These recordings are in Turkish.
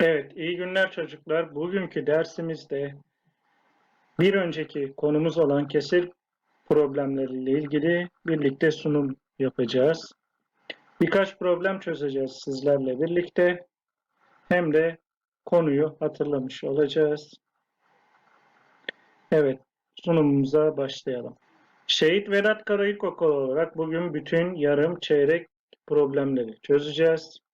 Evet, iyi günler çocuklar. Bugünkü dersimizde bir önceki konumuz olan kesir problemleriyle ilgili birlikte sunum yapacağız. Birkaç problem çözeceğiz sizlerle birlikte. Hem de konuyu hatırlamış olacağız. Evet, sunumumuza başlayalım. Şehit Vedat Karayük Okulu olarak bugün bütün yarım çeyrek problemleri çözeceğiz.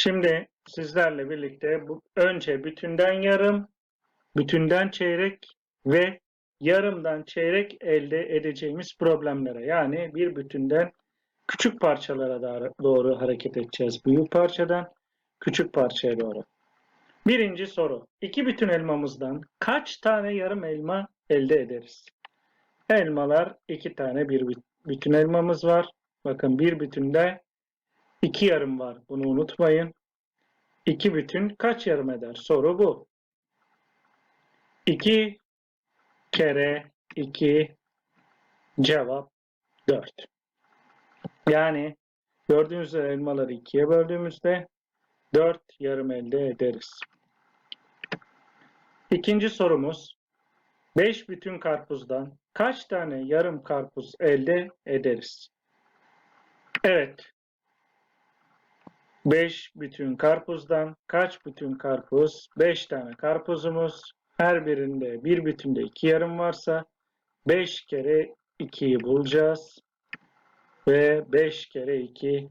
Şimdi sizlerle birlikte bu önce bütünden yarım, bütünden çeyrek ve yarımdan çeyrek elde edeceğimiz problemlere yani bir bütünden küçük parçalara doğru hareket edeceğiz. Büyük parçadan küçük parçaya doğru. Birinci soru. İki bütün elmamızdan kaç tane yarım elma elde ederiz? Elmalar iki tane bir büt- bütün elmamız var. Bakın bir bütünde iki yarım var. Bunu unutmayın. İki bütün kaç yarım eder? Soru bu. 2 kere 2 cevap 4. Yani gördüğünüz üzere elmaları ikiye böldüğümüzde 4 yarım elde ederiz. İkinci sorumuz 5 bütün karpuzdan kaç tane yarım karpuz elde ederiz? Evet. 5 bütün karpuzdan kaç bütün karpuz? 5 tane karpuzumuz. Her birinde bir bütünde 2 yarım varsa 5 kere 2'yi bulacağız. Ve 5 kere 2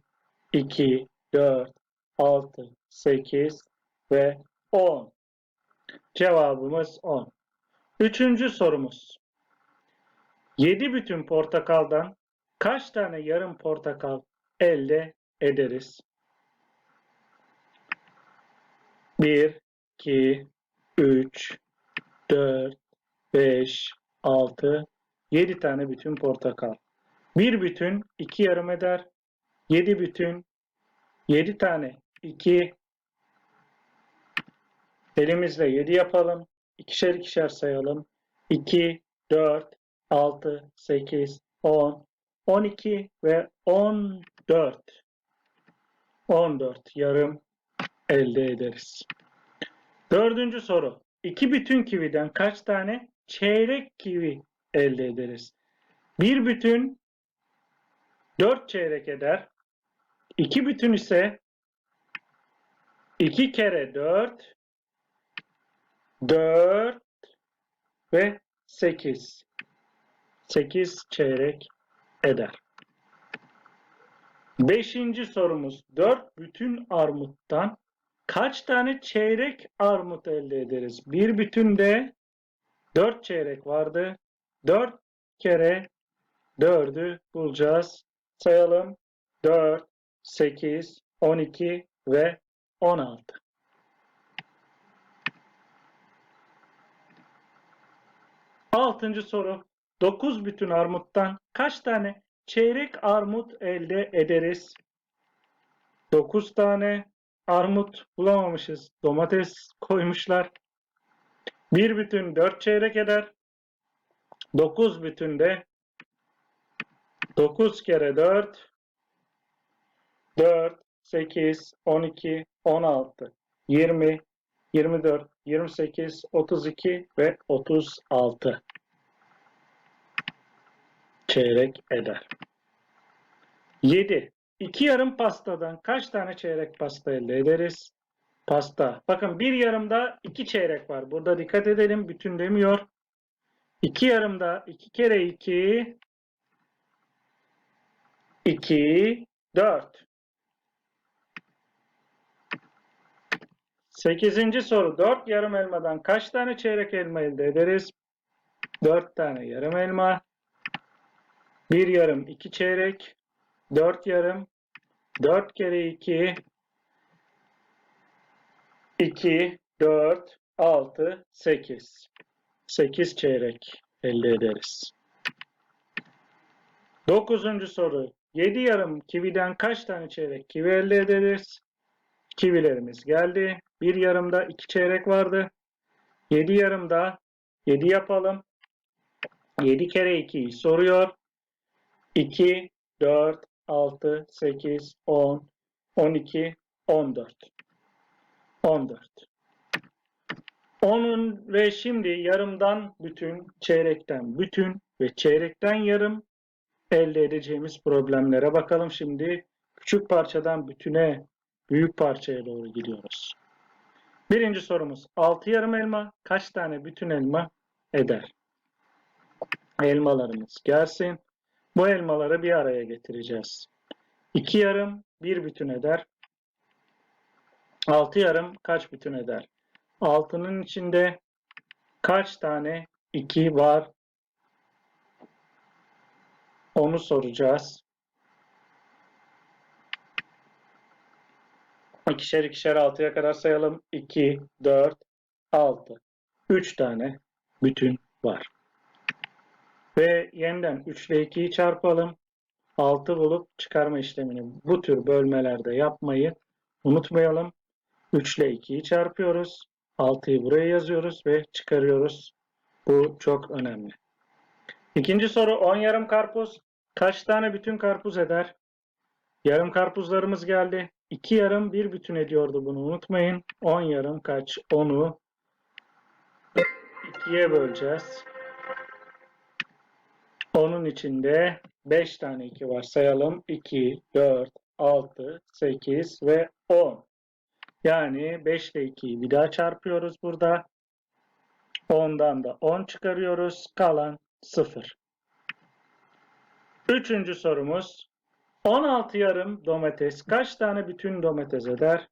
2 4 6 8 ve 10. Cevabımız 10. Üçüncü sorumuz. 7 bütün portakaldan kaç tane yarım portakal elde ederiz? 1, 2, 3, 4, 5, 6, 7 tane bütün portakal. Bir bütün 2 yarım eder. 7 bütün 7 tane 2 elimizle 7 yapalım. İkişer ikişer sayalım. 2, 4, 6, 8, 10, 12 ve 14. 14 yarım elde ederiz. Dördüncü soru. İki bütün kividen kaç tane çeyrek kivi elde ederiz? Bir bütün dört çeyrek eder. İki bütün ise iki kere dört dört ve sekiz. Sekiz çeyrek eder. Beşinci sorumuz. Dört bütün armuttan kaç tane çeyrek armut elde ederiz? Bir bütünde dört çeyrek vardı. Dört kere dördü bulacağız. Sayalım. Dört, sekiz, on iki ve on altı. Altıncı soru. Dokuz bütün armuttan kaç tane çeyrek armut elde ederiz? 9 tane armut bulamamışız. Domates koymuşlar. 1 bütün 4 çeyrek eder. 9 bütün de 9 kere 4 4 8 12 16 20 24 28 32 ve 36 çeyrek eder. 7. İki yarım pastadan kaç tane çeyrek pasta elde ederiz? Pasta. Bakın bir yarımda iki çeyrek var. Burada dikkat edelim. Bütün demiyor. İki yarımda iki kere iki iki dört. Sekizinci soru. Dört yarım elmadan kaç tane çeyrek elma elde ederiz? Dört tane yarım elma. Bir yarım iki çeyrek. 4 yarım 4 kere 2 2 4 6 8 8 çeyrek elde ederiz. 9. soru 7 yarım kividen kaç tane çeyrek kivi elde ederiz? Kivilerimiz geldi. Bir yarımda 2 çeyrek vardı. 7 yarımda 7 yapalım. 7 kere 2'yi soruyor. 2 4 6, 8, 10, 12, 14. 14. Onun ve şimdi yarımdan bütün, çeyrekten bütün ve çeyrekten yarım elde edeceğimiz problemlere bakalım şimdi. Küçük parçadan bütüne, büyük parçaya doğru gidiyoruz. Birinci sorumuz 6 yarım elma kaç tane bütün elma eder? Elmalarımız gelsin. Bu elmaları bir araya getireceğiz. 2 yarım bir bütün eder. 6 yarım kaç bütün eder? 6'nın içinde kaç tane 2 var? Onu soracağız. İkişer ikişer 6'ya kadar sayalım. 2, 4, 6. 3 tane bütün var. Ve yeniden 3 ile 2'yi çarpalım. 6 bulup çıkarma işlemini bu tür bölmelerde yapmayı unutmayalım. 3 ile 2'yi çarpıyoruz. 6'yı buraya yazıyoruz ve çıkarıyoruz. Bu çok önemli. İkinci soru 10 yarım karpuz kaç tane bütün karpuz eder? Yarım karpuzlarımız geldi. 2 yarım bir bütün ediyordu bunu unutmayın. 10 yarım kaç? 10'u 2'ye böleceğiz. Onun içinde 5 tane 2 var. Sayalım. 2, 4, 6, 8 ve 10. Yani 5 ile 2'yi bir daha çarpıyoruz burada. 10'dan da 10 çıkarıyoruz. Kalan 0. Üçüncü sorumuz. 16 yarım domates kaç tane bütün domates eder?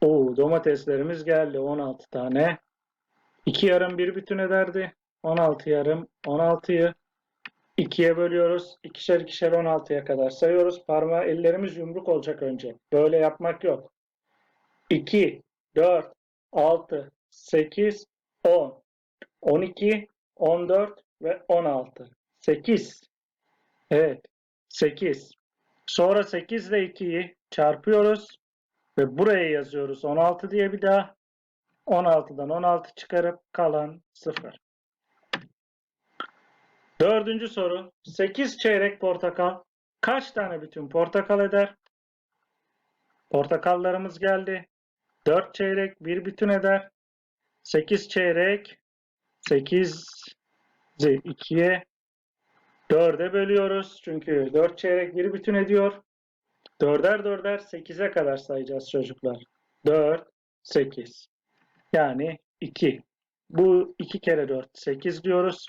Oo, domateslerimiz geldi 16 tane. 2 yarım bir bütün ederdi. 16 yarım 16'yı 2'ye bölüyoruz. İkişer ikişer 16'ya kadar sayıyoruz. Parmağı ellerimiz yumruk olacak önce. Böyle yapmak yok. 2, 4, 6, 8, 10, 12, 14 ve 16. 8. Evet. 8. Sonra 8 ile 2'yi çarpıyoruz ve buraya yazıyoruz 16 diye bir daha. 16'dan 16 çıkarıp kalan 0. Dördüncü soru. 8 çeyrek portakal kaç tane bütün portakal eder? Portakallarımız geldi. 4 çeyrek bir bütün eder. 8 çeyrek 8'i 2'ye 4'e bölüyoruz. Çünkü 4 çeyrek bir bütün ediyor. 4'er 4'er 8'e kadar sayacağız çocuklar. 4, 8. Yani 2. Bu 2 kere 4, 8 diyoruz.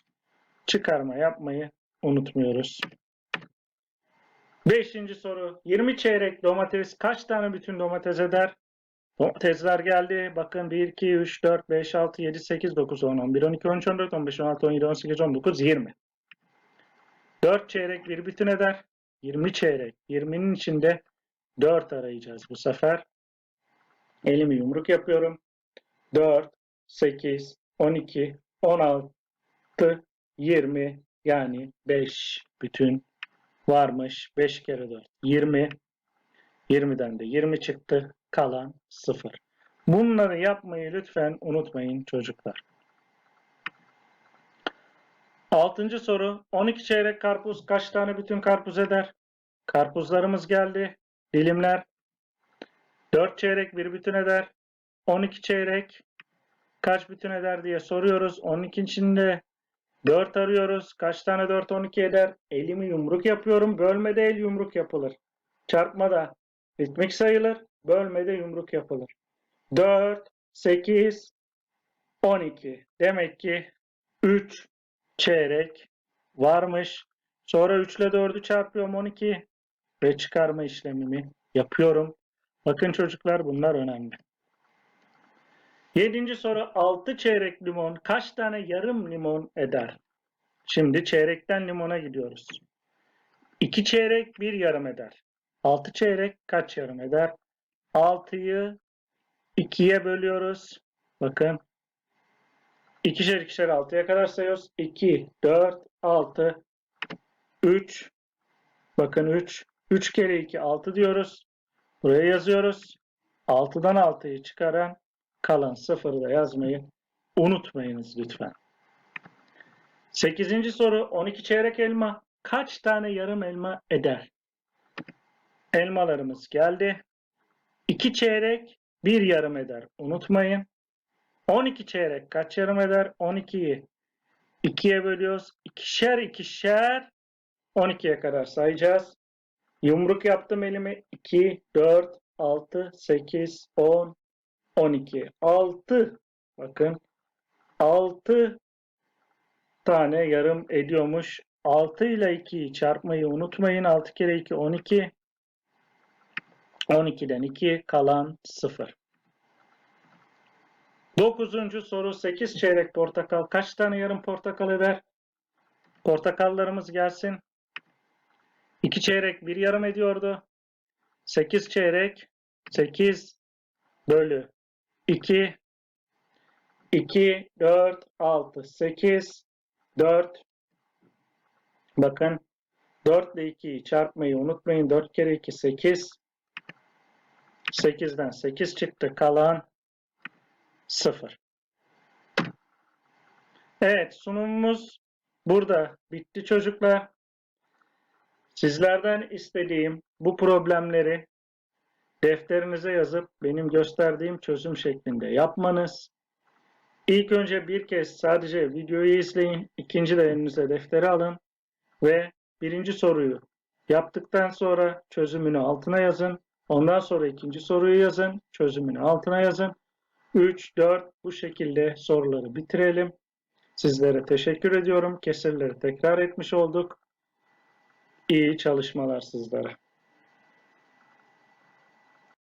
Çıkarma yapmayı unutmuyoruz. Beşinci soru. 20 çeyrek domates kaç tane bütün domates eder? Domatesler geldi. Bakın 1, 2, 3, 4, 5, 6, 7, 8, 9, 10, 11, 12, 13, 14, 15, 16, 17, 18, 19, 20. 4 çeyrek bir bütün eder. 20 çeyrek. 20'nin içinde 4 arayacağız bu sefer. Elimi yumruk yapıyorum. 4, 8, 12, 16, 20 yani 5 bütün varmış. 5 kere 4 20. 20'den de 20 çıktı. Kalan 0. Bunları yapmayı lütfen unutmayın çocuklar. Altıncı soru. 12 çeyrek karpuz kaç tane bütün karpuz eder? Karpuzlarımız geldi. Dilimler. 4 çeyrek bir bütün eder. 12 çeyrek kaç bütün eder diye soruyoruz. 12 içinde 4 arıyoruz. Kaç tane 4 12 eder? Elimi yumruk yapıyorum. Bölmede el yumruk yapılır. Çarpmada ritmik sayılır. Bölmede yumruk yapılır. 4, 8, 12. Demek ki 3 çeyrek varmış. Sonra 3 ile 4'ü çarpıyorum 12 ve çıkarma işlemimi yapıyorum. Bakın çocuklar bunlar önemli. Yedinci soru 6 çeyrek limon kaç tane yarım limon eder? Şimdi çeyrekten limona gidiyoruz. 2 çeyrek bir yarım eder. 6 çeyrek kaç yarım eder? 6'yı 2'ye bölüyoruz. Bakın. İkişer ikişer 6'ya kadar sayıyoruz. 2, 4, 6, 3. Bakın 3. 3 kere 2 6 diyoruz. Buraya yazıyoruz. 6'dan 6'yı çıkaran kalan 0'ı da yazmayı unutmayınız lütfen. 8. soru 12 çeyrek elma kaç tane yarım elma eder? elmalarımız geldi. 2 çeyrek 1 yarım eder. Unutmayın. 12 çeyrek kaç yarım eder? 12'yi 2'ye bölüyoruz. İkişer ikişer 12'ye kadar sayacağız. Yumruk yaptım elime. 2, 4, 6, 8, 10, 12. 6. Bakın. 6 tane yarım ediyormuş. 6 ile 2'yi çarpmayı unutmayın. 6 kere 2 12. 12'den 2 kalan 0. 9. soru 8 çeyrek portakal kaç tane yarım portakal eder? Portakallarımız gelsin. 2 çeyrek 1 yarım ediyordu. 8 çeyrek 8 bölü 2 2 4 6 8 4 bakın 4 ile 2'yi çarpmayı unutmayın. 4 kere 2 8 8'den 8 çıktı. Kalan 0. Evet sunumumuz burada bitti çocuklar. Sizlerden istediğim bu problemleri defterinize yazıp benim gösterdiğim çözüm şeklinde yapmanız. İlk önce bir kez sadece videoyu izleyin. İkinci de elinize defteri alın ve birinci soruyu yaptıktan sonra çözümünü altına yazın. Ondan sonra ikinci soruyu yazın. Çözümünü altına yazın. 3, 4 bu şekilde soruları bitirelim. Sizlere teşekkür ediyorum. Kesirleri tekrar etmiş olduk. İyi çalışmalar sizlere.